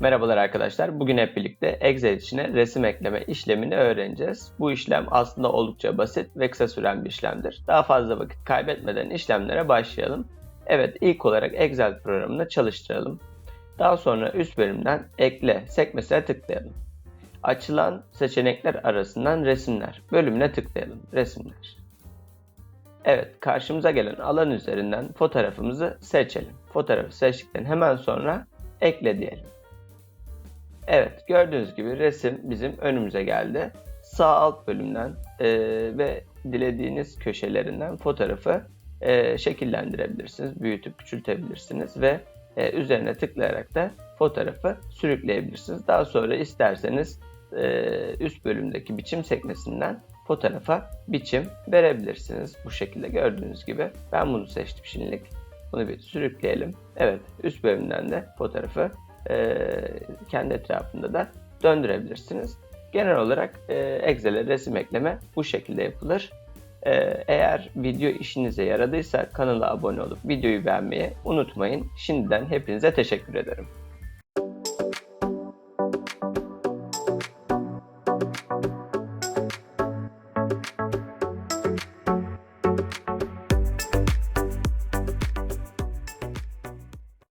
Merhabalar arkadaşlar. Bugün hep birlikte Excel içine resim ekleme işlemini öğreneceğiz. Bu işlem aslında oldukça basit ve kısa süren bir işlemdir. Daha fazla vakit kaybetmeden işlemlere başlayalım. Evet ilk olarak Excel programını çalıştıralım. Daha sonra üst bölümden ekle sekmesine tıklayalım. Açılan seçenekler arasından resimler bölümüne tıklayalım. Resimler. Evet karşımıza gelen alan üzerinden fotoğrafımızı seçelim. Fotoğrafı seçtikten hemen sonra ekle diyelim. Evet gördüğünüz gibi resim bizim önümüze geldi. Sağ alt bölümden e, ve dilediğiniz köşelerinden fotoğrafı e, şekillendirebilirsiniz. Büyütüp küçültebilirsiniz ve e, üzerine tıklayarak da fotoğrafı sürükleyebilirsiniz. Daha sonra isterseniz e, üst bölümdeki biçim sekmesinden fotoğrafa biçim verebilirsiniz. Bu şekilde gördüğünüz gibi ben bunu seçtim şimdilik. Bunu bir sürükleyelim. Evet üst bölümden de fotoğrafı e, kendi etrafında da döndürebilirsiniz. Genel olarak e, Excel'e resim ekleme bu şekilde yapılır. E, eğer video işinize yaradıysa kanala abone olup videoyu beğenmeyi unutmayın. Şimdiden hepinize teşekkür ederim.